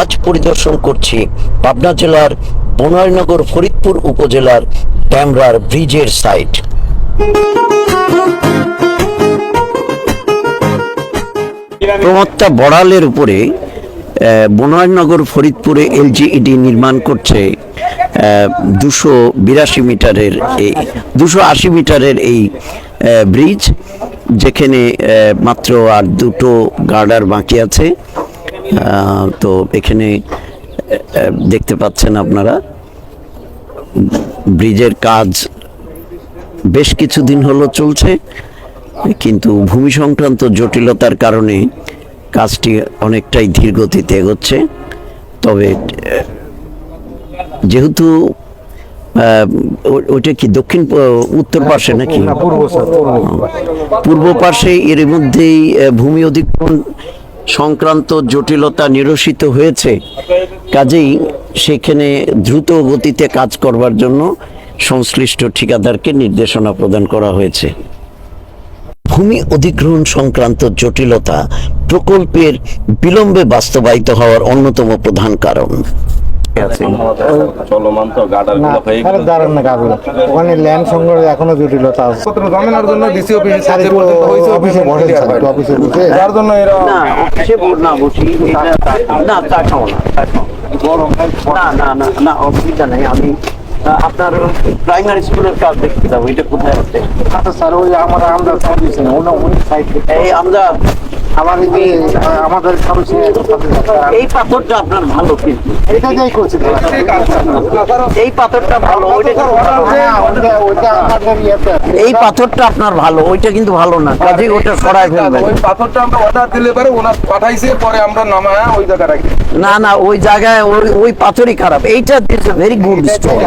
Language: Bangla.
আজ পরিদর্শন করছি পাবনা জেলার বনারনগর ফরিদপুর উপজেলার ড্যামরার ব্রিজের সাইট প্রমত্তা বড়ালের উপরে বনোয়ারনগর ফরিদপুরে এলজিইডি নির্মাণ করছে দুশো বিরাশি মিটারের এই, দুশো আশি মিটারের এই ব্রিজ। যেখানে মাত্র আর দুটো গার্ডার বাকি আছে তো এখানে দেখতে পাচ্ছেন আপনারা। ব্রিজের কাজ বেশ কিছুদিন হলো চলছে, কিন্তু ভূমি সংক্রান্ত জটিলতার কারণে কাজটি অনেকটাই ধীরগতিতে এগোচ্ছে। তবে যেহেতু ওইটা কি দক্ষিণ উত্তর পাশে নাকি? পূর্ব পাশে এর মধ্যেই ভূমি অধিগ্রহণ সংক্রান্ত জটিলতা নিরসিত হয়েছে। কাজেই সেখানে দ্রুত গতিতে কাজ করবার জন্য সংশ্লিষ্ট ঠিকাদারকে নির্দেশনা প্রদান করা হয়েছে। ভূমি অধিগ্রহণ সংক্রান্ত জটিলতা প্রকল্পের বিলম্বে বাস্তবায়িত হওয়ার অন্যতম প্রধান কারণ। চলমান তো গাডারগুলো হয়ে আরে দাঁড়ান না কাকু ওখানে ল্যান্ড সংগ্রহ এখনও জটিলতা আছে। পত্র জমানোর জন্য ডিসি অফিসে স্যার সাথে একটু অফিসে বসেন স্যার অফিসে বসে। যার জন্য এরা না অফিসে বোর্ড না বসি। না চা খাও না না না না না অসুবিধা নেই। আমি আপনার প্রাইমারি স্কুলের কাজ দেখতে যাব। এটা কোথায় আছে? আচ্ছা স্যার ওই আমার আমরা ওনা ওই সাইড এই আমরা এই আমাদের সার্ভিসে এই পাথরটা আপনার ভালো কিন্তু এটা যাই করছি এই পাথরটা ভালো ওইটা কিন্তু ভালো না। হ্যাঁ এই পাথরটা আপনার ভালো ওইটা কিন্তু ভালো না। কাজেই ওটা সরাই ফেলবেন। ওই পাথরটা আমরা অর্ডার দিলে পরে ওনার পাঠাইছে পরে আমরা নামায় ওই জায়গায় রাখি। না না ওই জায়গায় ওই ওই পাথরই খারাপ। এইটা দিস ভেরি গুড স্টোন